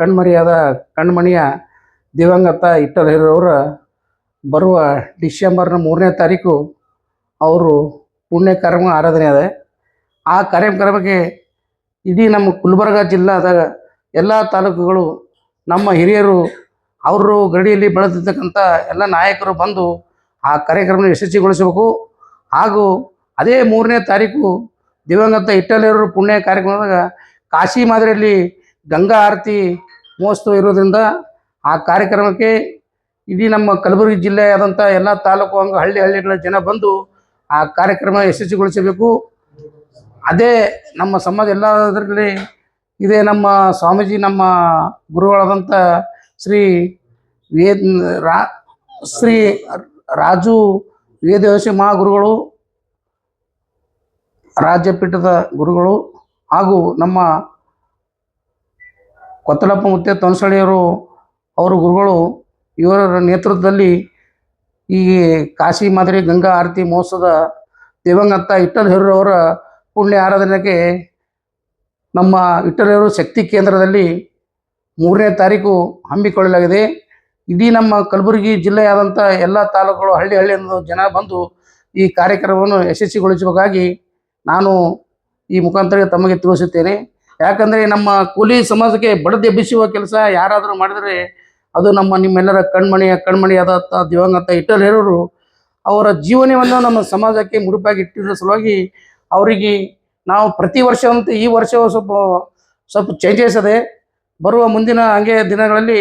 ಕಣ್ಮರಿಯಾದ ಕಣ್ಮಣಿಯ ದಿವಂಗತ ಇಟ್ಟಲ್ ಬರುವ ಡಿಸೆಂಬರ್ನ ಮೂರನೇ ತಾರೀಕು ಅವರು ಪುಣ್ಯ ಕಾರ್ಯಕ್ರಮ ಆರಾಧನೆ ಅದೆ. ಆ ಕಾರ್ಯಕ್ರಮಕ್ಕೆ ಇಡೀ ನಮ್ಮ ಗುಲ್ಬರ್ಗ ಜಿಲ್ಲಾದ ಎಲ್ಲ ತಾಲೂಕುಗಳು ನಮ್ಮ ಹಿರಿಯರು ಅವರು ಗಡಿಯಲ್ಲಿ ಬೆಳೆದಿರ್ತಕ್ಕಂಥ ಎಲ್ಲ ನಾಯಕರು ಬಂದು ಆ ಕಾರ್ಯಕ್ರಮ ಯಶಸ್ವಿಗೊಳಿಸಬೇಕು. ಹಾಗೂ ಅದೇ ಮೂರನೇ ತಾರೀಕು ದಿವಂಗತ ಇಟ್ಟಲಿಯವರು ಪುಣ್ಯ ಕಾರ್ಯಕ್ರಮದಾಗ ಕಾಶಿ ಮಾದರಿಯಲ್ಲಿ ಗಂಗಾ ಆರತಿ ಮಹೋತ್ಸವ ಇರೋದ್ರಿಂದ ಆ ಕಾರ್ಯಕ್ರಮಕ್ಕೆ ಇಡೀ ನಮ್ಮ ಕಲಬುರಗಿ ಜಿಲ್ಲೆಯಾದಂಥ ಎಲ್ಲ ತಾಲೂಕು ಹಂಗ ಹಳ್ಳಿ ಹಳ್ಳಿಗಳ ಜನ ಬಂದು ಆ ಕಾರ್ಯಕ್ರಮ ಯಶಸ್ವಿಗೊಳಿಸಬೇಕು. ಅದೇ ನಮ್ಮ ಸಮಾಜ ಎಲ್ಲದರಲ್ಲಿ ಇದೇ ನಮ್ಮ ಸ್ವಾಮೀಜಿ ನಮ್ಮ ಗುರುಗಳಾದಂಥ ಶ್ರೀ ವೇದ್ ರಾ ಶ್ರೀ ರಾಜು ವೇದವಸಿ ಮಹಾಗುರುಗಳು, ರಾಜ್ಯಪೀಠದ ಗುರುಗಳು ಹಾಗೂ ನಮ್ಮ ಕೊತ್ತಲಪ್ಪ ಮುತ್ತೆ ತೊನ್ಸಳಿಯವರು ಅವರು ಗುರುಗಳು ಇವರ ನೇತೃತ್ವದಲ್ಲಿ ಈ ಕಾಶಿ ಮಾದರಿ ಗಂಗಾ ಆರತಿ ಮಹೋತ್ಸವದ ದಿವಂಗತ ಇಟ್ಟಲ್ ಹೆರೂರವರ ಪುಣ್ಯ ಆರಾಧನೆಗೆ ನಮ್ಮ ಇಟ್ಟಲೆಯವರು ಶಕ್ತಿ ಕೇಂದ್ರದಲ್ಲಿ ಮೂರನೇ ತಾರೀಕು ಹಮ್ಮಿಕೊಳ್ಳಲಾಗಿದೆ. ಇಡೀ ನಮ್ಮ ಕಲಬುರಗಿ ಜಿಲ್ಲೆಯಾದಂಥ ಎಲ್ಲ ತಾಲೂಕುಗಳು ಹಳ್ಳಿ ಹಳ್ಳಿಯಿಂದ ಜನ ಬಂದು ಈ ಕಾರ್ಯಕ್ರಮವನ್ನು ಯಶಸ್ವಿಗೊಳಿಸಬೇಕಾಗಿ ನಾನು ಈ ಮುಖಾಂತರ ತಮಗೆ ತಿಳಿಸುತ್ತೇನೆ. ಯಾಕಂದರೆ ನಮ್ಮ ಕೂಲಿ ಸಮಾಜಕ್ಕೆ ಬಡದೆಬ್ಬಿಸುವ ಕೆಲಸ ಯಾರಾದರೂ ಮಾಡಿದರೆ ಅದು ನಮ್ಮ ನಿಮ್ಮೆಲ್ಲರ ಕಣ್ಮಣಿಯ ಕಣ್ಮಣಿಯಾದ ದಿವಂಗತ ಇಟ್ಟಲೇರರು ಅವರ ಜೀವನವನ್ನು ನಮ್ಮ ಸಮಾಜಕ್ಕೆ ಮುಡುಪಾಗಿ ಇಟ್ಟಿರೋ ಸಲುವಾಗಿ ಅವರಿಗೆ ನಾವು ಪ್ರತಿ ವರ್ಷ ಈ ವರ್ಷವೂ ಸ್ವಲ್ಪ ಸ್ವಲ್ಪ ಚೇಂಜಸ್ ಇದೆ ಬರುವ ಮುಂದಿನ ಹಂಗೆ ದಿನಗಳಲ್ಲಿ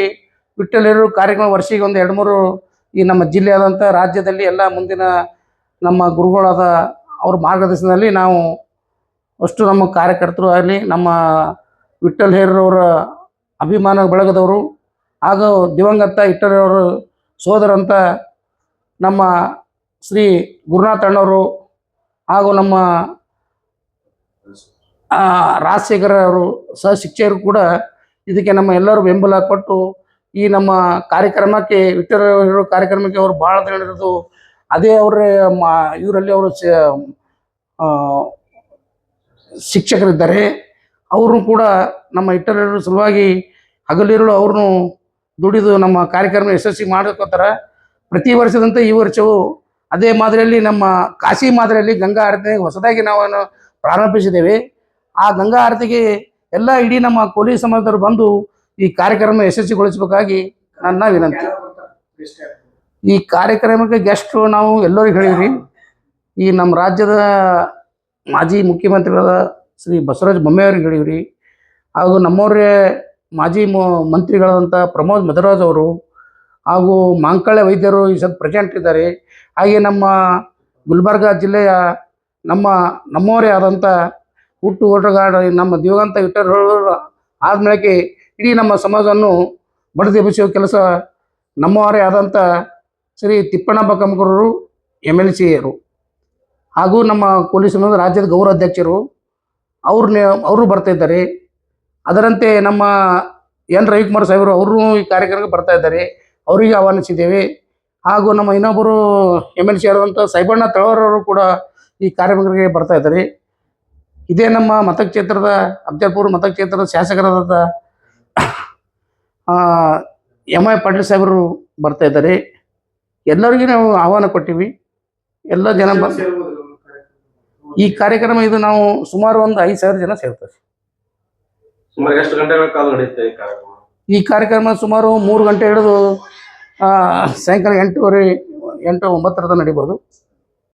ವಿಠ್ಠಲೇರು ಕಾರ್ಯಕ್ರಮ ವರ್ಷಿಗೆ ಒಂದು ಎರಡು ಮೂರು ಈ ನಮ್ಮ ಜಿಲ್ಲೆಯಾದಂಥ ರಾಜ್ಯದಲ್ಲಿ ಎಲ್ಲ ಮುಂದಿನ ನಮ್ಮ ಗುರುಗಳಾದ ಅವ್ರ ಮಾರ್ಗದರ್ಶನದಲ್ಲಿ ನಾವು ಅಷ್ಟು ನಮ್ಮ ಕಾರ್ಯಕರ್ತರು ಆಗಲಿ ನಮ್ಮ ವಿಠ್ಠಲ್ ಹೇರವರ ಅಭಿಮಾನ ಬಳಗದವರು ಹಾಗೂ ದಿವಂಗತ ಇಟ್ಟರವರು ಸೋದರಂತ ನಮ್ಮ ಶ್ರೀ ಗುರುನಾಥಣ್ಣವರು ಹಾಗೂ ನಮ್ಮ ಆ, ರಾಜಶೇಖರ ಅವರು ಸಹ ಶಿಕ್ಷಕರು ಕೂಡ ಇದಕ್ಕೆ ನಮ್ಮ ಎಲ್ಲರೂ ಬೆಂಬಲ ಕೊಟ್ಟು ಈ ನಮ್ಮ ಕಾರ್ಯಕ್ರಮಕ್ಕೆ ವಿಠ್ಠಲ ಕಾರ್ಯಕ್ರಮಕ್ಕೆ ಅವರು ಭಾಳ ಹೇಳಿರೋದು ಅದೇ ಅವರ ಮಾ ಇವರಲ್ಲಿ ಅವರು ಶಿಕ್ಷಕರಿದ್ದಾರೆ. ಅವರು ಕೂಡ ನಮ್ಮ ಇಟ್ಟರ ಸಲುವಾಗಿ ಹಗಲಿರುಳು ಅವ್ರನ್ನು ದುಡಿದು ನಮ್ಮ ಕಾರ್ಯಕ್ರಮ ಯಶಸ್ವಿ ಮಾಡಬೇಕಂತಾರೆ ಪ್ರತಿ ವರ್ಷದಂತೆ ಈ ವರ್ಷವೂ ಅದೇ ಮಾದರಿಯಲ್ಲಿ ನಮ್ಮ ಕಾಶಿ ಮಾದರಿಯಲ್ಲಿ ಗಂಗಾ ಆರತಿ ಹೊಸದಾಗಿ ನಾವು ಪ್ರಾರಂಭಿಸಿದ್ದೇವೆ. ಆ ಗಂಗಾ ಆರತಿಗೆ ಎಲ್ಲ ಇಡೀ ನಮ್ಮ ಕೋಲಿ ಸಮಾಜದವರು ಬಂದು ಈ ಕಾರ್ಯಕ್ರಮ ಯಶಸ್ವಿಗೊಳಿಸಬೇಕಾಗಿ ನನ್ನ ವಿನಂತಿ. ಈ ಕಾರ್ಯಕ್ರಮಕ್ಕೆ ಗೆಸ್ಟ್ ನಾವು ಎಲ್ಲರಿಗೂ ಹೇಳಿದ್ರಿ ಈ ನಮ್ಮ ರಾಜ್ಯದ ಮಾಜಿ ಮುಖ್ಯಮಂತ್ರಿಗಳಾದ ಶ್ರೀ ಬಸವರಾಜ ಬೊಮ್ಮೆಯವ್ರಿಗೆ ಹೇಳಿವ್ರಿ ಹಾಗೂ ನಮ್ಮವರೇ ಮಾಜಿ ಮಂತ್ರಿಗಳಾದಂಥ ಪ್ರಮೋದ್ ಮಧುರಾಜ್ ಅವರು ಹಾಗೂ ಮಾಂಕಳೆ ವೈದ್ಯರು ಈ ಸದ್ ಪ್ರೆಸೆಂಟ್ ಇದ್ದಾರೆ. ಹಾಗೆ ನಮ್ಮ ಗುಲ್ಬರ್ಗ ಜಿಲ್ಲೆಯ ನಮ್ಮ ನಮ್ಮವರೇ ಆದಂಥ ಹುಟ್ಟು ಓಟಗಾರ ನಮ್ಮ ದಿವಂಗತ ವಿಠಲರು ಆದ್ಮೇಲೆ ಇಡೀ ನಮ್ಮ ಸಮಾಜವನ್ನು ಬಡಿದೆಬ್ಬಿಸುವ ಕೆಲಸ ನಮ್ಮವರೇ ಆದಂಥ ಶ್ರೀ ತಿಪ್ಪಣ್ಣ ಬಕ್ಕಂಕರರು ಎಂ ಎಲ್ ಸಿಯರು ಹಾಗೂ ನಮ್ಮ ಪೊಲೀಸ್ ರಾಜ್ಯದ ಗೌರವಾಧ್ಯಕ್ಷರು ಅವ್ರನ್ನ ಅವರು ಬರ್ತಾ ಇದ್ದಾರೆ. ಅದರಂತೆ ನಮ್ಮ ಎನ್ ರವಿಕುಮಾರ್ ಸಾಹೇಬರು ಅವರು ಈ ಕಾರ್ಯಕ್ರಮಕ್ಕೆ ಬರ್ತಾ ಇದ್ದಾರೆ. ಅವರಿಗೆ ಆಹ್ವಾನಿಸಿದ್ದೇವೆ. ಹಾಗೂ ನಮ್ಮ ಇನ್ನೊಬ್ಬರು ಎಂ ಎಲ್ ಸಿ ಆದಂಥ ಸೈಬಣ್ಣ ತಳವರವರು ಕೂಡ ಈ ಕಾರ್ಯಕ್ರಮಕ್ಕೆ ಬರ್ತಾ ಇದ್ದಾರೆ. ಇದೇ ನಮ್ಮ ಮತಕ್ಷೇತ್ರದ ಅಫ್ಜಲ್ಪುರ ಮತಕ್ಷೇತ್ರದ ಶಾಸಕರಾದ ಎಂ ಐ ಪಾಟೀಲ್ ಸಾಹೇಬರು ಬರ್ತಾ ಇದ್ದಾರೆ. ಎಲ್ಲರಿಗೂ ನಾವು ಆಹ್ವಾನ ಕೊಟ್ಟಿವಿ. ಎಲ್ಲ ಜನ ಬಂದು ಈ ಕಾರ್ಯಕ್ರಮ ಇದು ನಾವು ಸುಮಾರು ಒಂದು ಐದು ಸಾವಿರ ಜನ ಸೇರ್ತಾರೆ. ಸುಮಾರು ಎಷ್ಟು ಗಂಟೆಗಳ ಕಾಲ ನಡೆಯುತ್ತೆ ಈ ಕಾರ್ಯಕ್ರಮ? ಈ ಕಾರ್ಯಕ್ರಮ ಸುಮಾರು ಮೂರು ಗಂಟೆ ಹಿಡಿದು ಆ, ಸಾಯಂಕಾಲ ಎಂಟೂವರೆ ಎಂಟು ಒಂಬತ್ತರ ತನಕ ನಡೀಬೋದು.